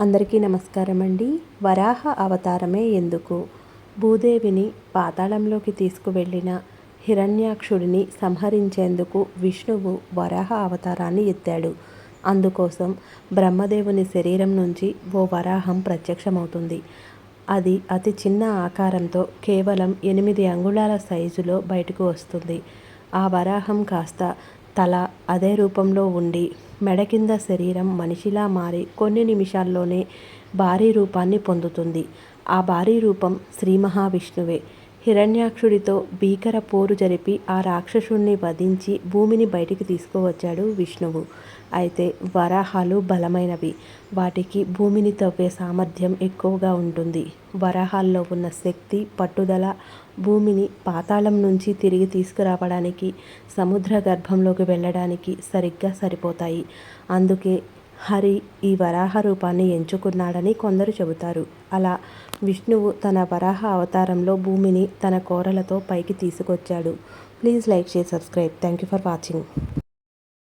అందరికీ నమస్కారం అండి వరాహ అవతారమే ఎందుకు? భూదేవిని పాతాళంలోకి తీసుకువెళ్ళిన హిరణ్యాక్షుడిని సంహరించేందుకు విష్ణువు వరాహ అవతారాన్ని ఎత్తాడు. అందుకోసం బ్రహ్మదేవుని శరీరం నుంచి ఓ వరాహం ప్రత్యక్షమవుతుంది. అది అతి చిన్న ఆకారంతో కేవలం ఎనిమిది అంగుళాల సైజులో బయటకు వస్తుంది. ఆ వరాహం కాస్త తల అదే రూపంలో ఉండి మెడ కింద శరీరం మనిషిలా మారి కొన్ని నిమిషాల్లోనే భారీ రూపాన్ని పొందుతుంది. ఆ భారీ రూపం శ్రీ మహావిష్ణువే. హిరణ్యాక్షుడితో భీకర పోరు జరిపి ఆ రాక్షసుణ్ణి వధించి భూమిని బయటికి తీసుకువచ్చాడు విష్ణువు. అయితే వరాహాలు బలమైనవి. వాటికి భూమిని తవ్వే సామర్థ్యం ఎక్కువగా ఉంటుంది. వరాహాల్లో ఉన్న శక్తి పట్టుదల భూమిని పాతాళం నుంచి తిరిగి తీసుకురావడానికి సముద్ర గర్భంలోకి వెళ్ళడానికి సరిగ్గా సరిపోతాయి. అందుకే హరి ఈ వరాహ రూపాన్ని ఎంచుకున్నాడని కొందరు చెబుతారు. అలా విష్ణువు తన వరాహ అవతారంలో భూమిని తన కోరలతో పైకి తీసుకొచ్చాడు. Please like share subscribe. Thank you for watching.